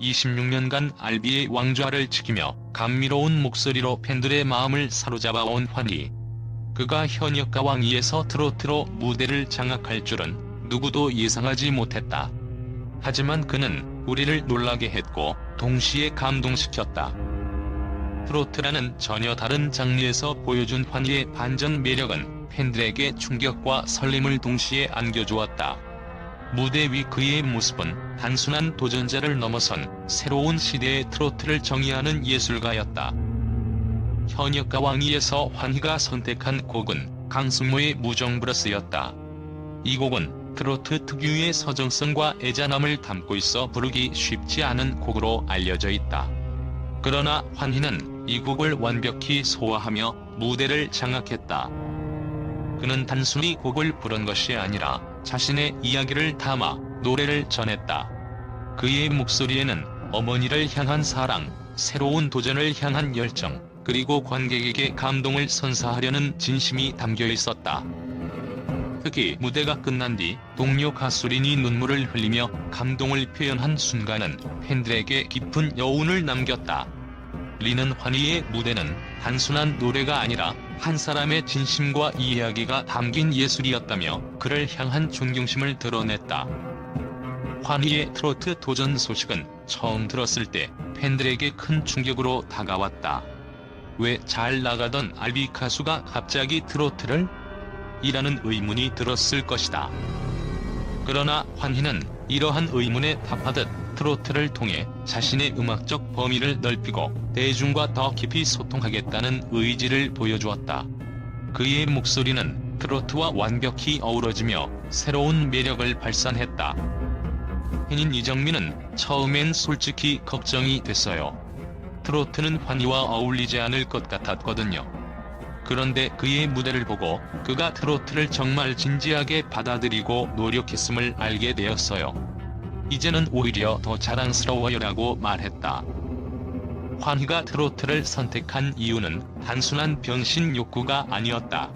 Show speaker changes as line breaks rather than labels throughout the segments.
26년간 알비의 왕좌를 지키며 감미로운 목소리로 팬들의 마음을 사로잡아 온 환희. 그가 현역 가왕 2에서 트로트로 무대를 장악할 줄은 누구도 예상하지 못했다. 하지만 그는 우리를 놀라게 했고 동시에 감동시켰다. 트로트라는 전혀 다른 장르에서 보여준 환희의 반전 매력은 팬들에게 충격과 설렘을 동시에 안겨주었다. 무대 위 그의 모습은 단순한 도전자를 넘어선 새로운 시대의 트로트를 정의하는 예술가였다. 현역 가왕이에서 환희가 선택한 곡은 강승모의 무정브러스였다. 이 곡은 트로트 특유의 서정성과 애잔함을 담고 있어 부르기 쉽지 않은 곡으로 알려져 있다. 그러나 환희는 이 곡을 완벽히 소화하며 무대를 장악했다. 그는 단순히 곡을 부른 것이 아니라 자신의 이야기를 담아 노래를 전했다. 그의 목소리에는 어머니를 향한 사랑, 새로운 도전을 향한 열정, 그리고 관객에게 감동을 선사하려는 진심이 담겨 있었다. 특히 무대가 끝난 뒤 동료 가수린이 눈물을 흘리며 감동을 표현한 순간은 팬들에게 깊은 여운을 남겼다. 리는 환희의 무대는 단순한 노래가 아니라 한 사람의 진심과 이야기가 담긴 예술이었다며 그를 향한 존경심을 드러냈다. 환희의 트로트 도전 소식은 처음 들었을 때 팬들에게 큰 충격으로 다가왔다. 왜 잘 나가던 알비 가수가 갑자기 트로트를? 이라는 의문이 들었을 것이다. 그러나 환희는 이러한 의문에 답하듯 트로트를 통해 자신의 음악적 범위를 넓히고 대중과 더 깊이 소통하겠다는 의지를 보여주었다. 그의 목소리는 트로트와 완벽히 어우러지며 새로운 매력을 발산했다. 팬인 이정민은 처음엔 솔직히 걱정이 됐어요. 트로트는 환희와 어울리지 않을 것 같았거든요. 그런데 그의 무대를 보고 그가 트로트를 정말 진지하게 받아들이고 노력했음을 알게 되었어요. 이제는 오히려 더 자랑스러워요라고 말했다. 환희가 트로트를 선택한 이유는 단순한 변신 욕구가 아니었다.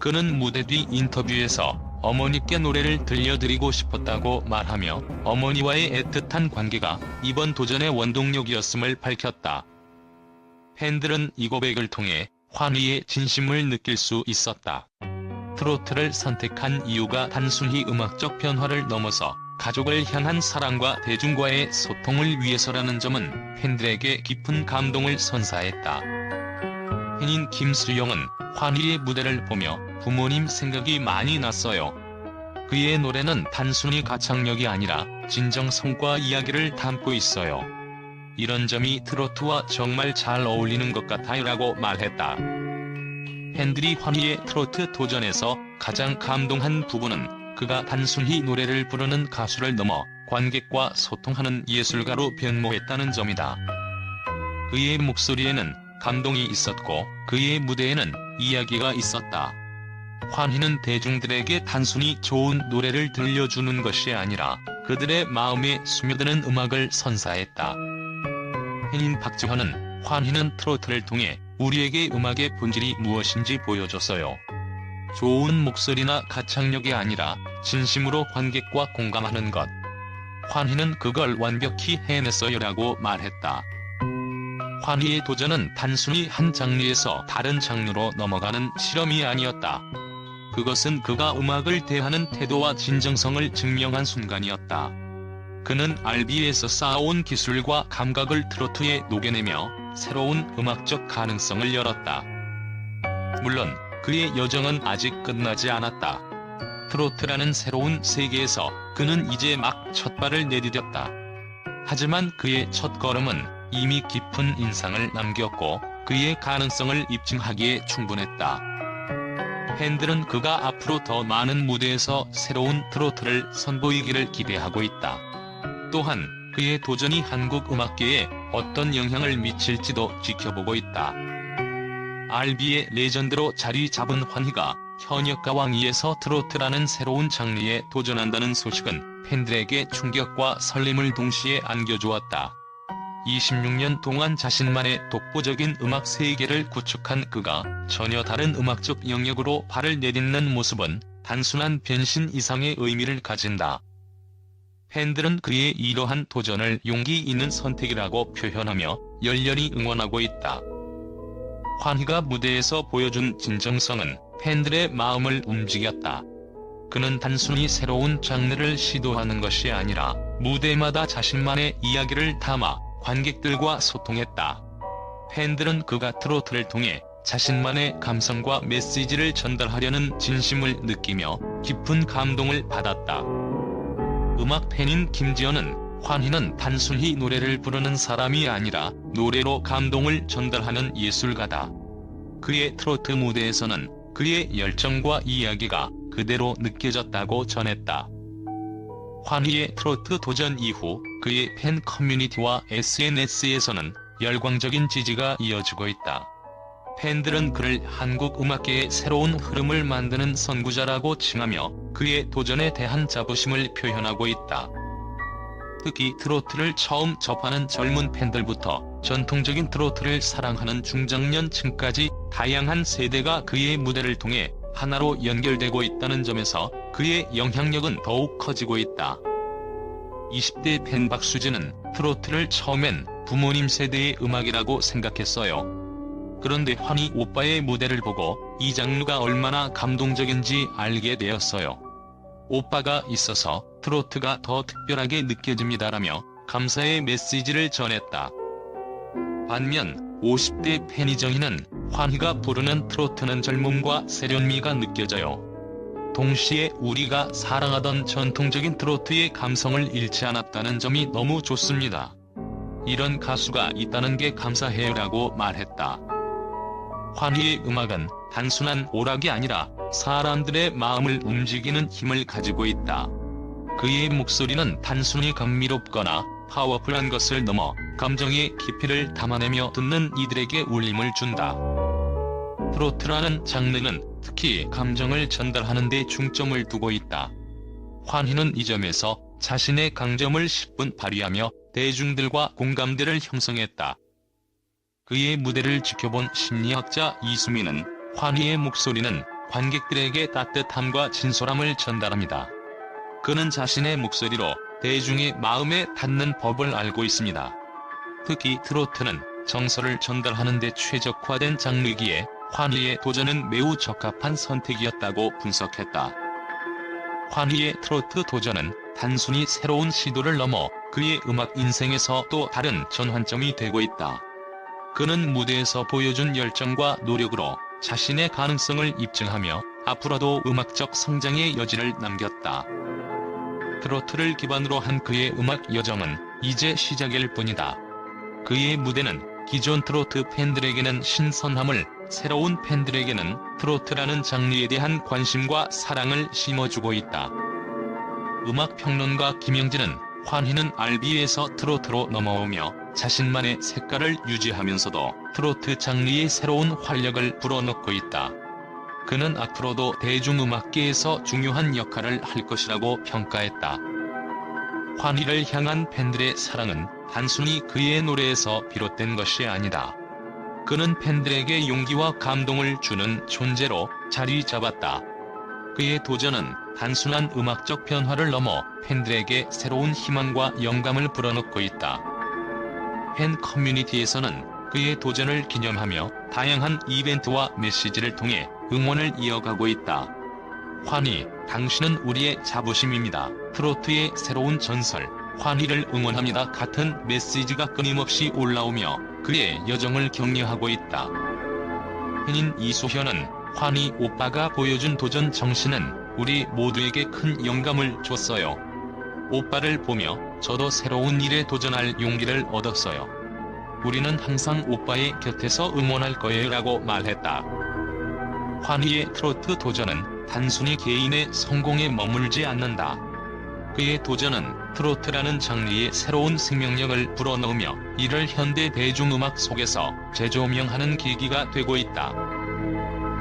그는 무대 뒤 인터뷰에서 어머니께 노래를 들려드리고 싶었다고 말하며 어머니와의 애틋한 관계가 이번 도전의 원동력이었음을 밝혔다. 팬들은 이 고백을 통해 환희의 진심을 느낄 수 있었다. 트로트를 선택한 이유가 단순히 음악적 변화를 넘어서 가족을 향한 사랑과 대중과의 소통을 위해서라는 점은 팬들에게 깊은 감동을 선사했다. 팬인 김수영은 환희의 무대를 보며 부모님 생각이 많이 났어요. 그의 노래는 단순히 가창력이 아니라 진정성과 이야기를 담고 있어요. 이런 점이 트로트와 정말 잘 어울리는 것 같아요 라고 말했다. 팬들이 환희의 트로트 도전에서 가장 감동한 부분은 그가 단순히 노래를 부르는 가수를 넘어 관객과 소통하는 예술가로 변모했다는 점이다. 그의 목소리에는 감동이 있었고 그의 무대에는 이야기가 있었다. 환희는 대중들에게 단순히 좋은 노래를 들려주는 것이 아니라 그들의 마음에 스며드는 음악을 선사했다. 팬인 박지환은 환희는 트로트를 통해 우리에게 음악의 본질이 무엇인지 보여줬어요. 좋은 목소리나 가창력이 아니라 진심으로 관객과 공감하는 것. 환희는 그걸 완벽히 해냈어요라고 말했다. 환희의 도전은 단순히 한 장르에서 다른 장르로 넘어가는 실험이 아니었다. 그것은 그가 음악을 대하는 태도와 진정성을 증명한 순간이었다. 그는 알비에서 쌓아온 기술과 감각을 트로트에 녹여내며 새로운 음악적 가능성을 열었다. 물론 그의 여정은 아직 끝나지 않았다. 트로트라는 새로운 세계에서 그는 이제 막 첫발을 내디뎠다. 하지만 그의 첫 걸음은 이미 깊은 인상을 남겼고 그의 가능성을 입증하기에 충분했다. 팬들은 그가 앞으로 더 많은 무대에서 새로운 트로트를 선보이기를 기대하고 있다. 또한 그의 도전이 한국 음악계에 어떤 영향을 미칠지도 지켜보고 있다. 알비의 레전드로 자리 잡은 환희가 현역 가왕 2에서 트로트라는 새로운 장르에 도전한다는 소식은 팬들에게 충격과 설렘을 동시에 안겨주었다. 26년 동안 자신만의 독보적인 음악 세계를 구축한 그가 전혀 다른 음악적 영역으로 발을 내딛는 모습은 단순한 변신 이상의 의미를 가진다. 팬들은 그의 이러한 도전을 용기 있는 선택이라고 표현하며 열렬히 응원하고 있다. 환희가 무대에서 보여준 진정성은 팬들의 마음을 움직였다. 그는 단순히 새로운 장르를 시도하는 것이 아니라 무대마다 자신만의 이야기를 담아 관객들과 소통했다. 팬들은 그가 트로트를 통해 자신만의 감성과 메시지를 전달하려는 진심을 느끼며 깊은 감동을 받았다. 음악 팬인 김지연은 환희는 단순히 노래를 부르는 사람이 아니라 노래로 감동을 전달하는 예술가다. 그의 트로트 무대에서는 그의 열정과 이야기가 그대로 느껴졌다고 전했다. 환희의 트로트 도전 이후 그의 팬 커뮤니티와 SNS에서는 열광적인 지지가 이어지고 있다. 팬들은 그를 한국 음악계의 새로운 흐름을 만드는 선구자라고 칭하며 그의 도전에 대한 자부심을 표현하고 있다. 특히 트로트를 처음 접하는 젊은 팬들부터 전통적인 트로트를 사랑하는 중장년층까지 다양한 세대가 그의 무대를 통해 하나로 연결되고 있다는 점에서 그의 영향력은 더욱 커지고 있다. 20대 팬 박수진은 트로트를 처음엔 부모님 세대의 음악이라고 생각했어요. 그런데 환희 오빠의 무대를 보고 이 장르가 얼마나 감동적인지 알게 되었어요. 오빠가 있어서 트로트가 더 특별하게 느껴집니다라며 감사의 메시지를 전했다. 반면 50대 팬이정희는 환희가 부르는 트로트는 젊음과 세련미가 느껴져요. 동시에 우리가 사랑하던 전통적인 트로트의 감성을 잃지 않았다는 점이 너무 좋습니다. 이런 가수가 있다는 게 감사해요라고 말했다. 환희의 음악은 단순한 오락이 아니라 사람들의 마음을 움직이는 힘을 가지고 있다. 그의 목소리는 단순히 감미롭거나 파워풀한 것을 넘어 감정의 깊이를 담아내며 듣는 이들에게 울림을 준다. 트로트라는 장르는 특히 감정을 전달하는 데 중점을 두고 있다. 환희는 이 점에서 자신의 강점을 10분 발휘하며 대중들과 공감대를 형성했다. 그의 무대를 지켜본 심리학자 이수민은 환희의 목소리는 관객들에게 따뜻함과 진솔함을 전달합니다. 그는 자신의 목소리로 대중의 마음에 닿는 법을 알고 있습니다. 특히 트로트는 정서를 전달하는 데 최적화된 장르기에 환희의 도전은 매우 적합한 선택이었다고 분석했다. 환희의 트로트 도전은 단순히 새로운 시도를 넘어 그의 음악 인생에서 또 다른 전환점이 되고 있다. 그는 무대에서 보여준 열정과 노력으로 자신의 가능성을 입증하며 앞으로도 음악적 성장의 여지를 남겼다. 트로트를 기반으로 한 그의 음악 여정은 이제 시작일 뿐이다. 그의 무대는 기존 트로트 팬들에게는 신선함을, 새로운 팬들에게는 트로트라는 장르에 대한 관심과 사랑을 심어주고 있다. 음악평론가 김영진은 환희는 RB에서 트로트로 넘어오며 자신만의 색깔을 유지하면서도 트로트 장르의 새로운 활력을 불어넣고 있다. 그는 앞으로도 대중음악계에서 중요한 역할을 할 것이라고 평가했다. 환희를 향한 팬들의 사랑은 단순히 그의 노래에서 비롯된 것이 아니다. 그는 팬들에게 용기와 감동을 주는 존재로 자리 잡았다. 그의 도전은 단순한 음악적 변화를 넘어 팬들에게 새로운 희망과 영감을 불어넣고 있다. 팬 커뮤니티에서는 그의 도전을 기념하며 다양한 이벤트와 메시지를 통해 응원을 이어가고 있다. 환희, 당신은 우리의 자부심입니다. 트로트의 새로운 전설, 환희를 응원합니다. 같은 메시지가 끊임없이 올라오며 그의 여정을 격려하고 있다. 팬인 이수현은 환희 오빠가 보여준 도전 정신은 우리 모두에게 큰 영감을 줬어요. 오빠를 보며 저도 새로운 일에 도전할 용기를 얻었어요. 우리는 항상 오빠의 곁에서 응원할 거예요 라고 말했다. 환희의 트로트 도전은 단순히 개인의 성공에 머물지 않는다. 그의 도전은 트로트라는 장르의 새로운 생명력을 불어넣으며 이를 현대 대중음악 속에서 재조명하는 계기가 되고 있다.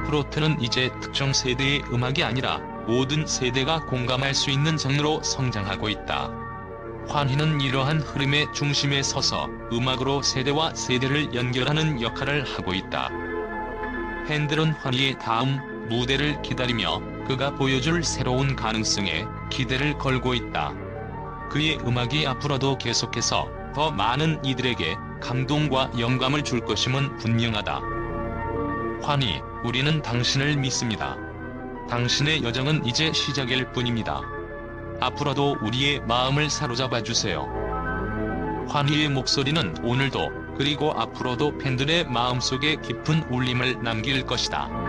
트로트는 이제 특정 세대의 음악이 아니라 모든 세대가 공감할 수 있는 장르로 성장하고 있다. 환희는 이러한 흐름의 중심에 서서 음악으로 세대와 세대를 연결하는 역할을 하고 있다. 팬들은 환희의 다음 무대를 기다리며 그가 보여줄 새로운 가능성에 기대를 걸고 있다. 그의 음악이 앞으로도 계속해서 더 많은 이들에게 감동과 영감을 줄 것임은 분명하다. 환희, 우리는 당신을 믿습니다. 당신의 여정은 이제 시작일 뿐입니다. 앞으로도 우리의 마음을 사로잡아 주세요. 환희의 목소리는 오늘도 그리고 앞으로도 팬들의 마음속에 깊은 울림을 남길 것이다.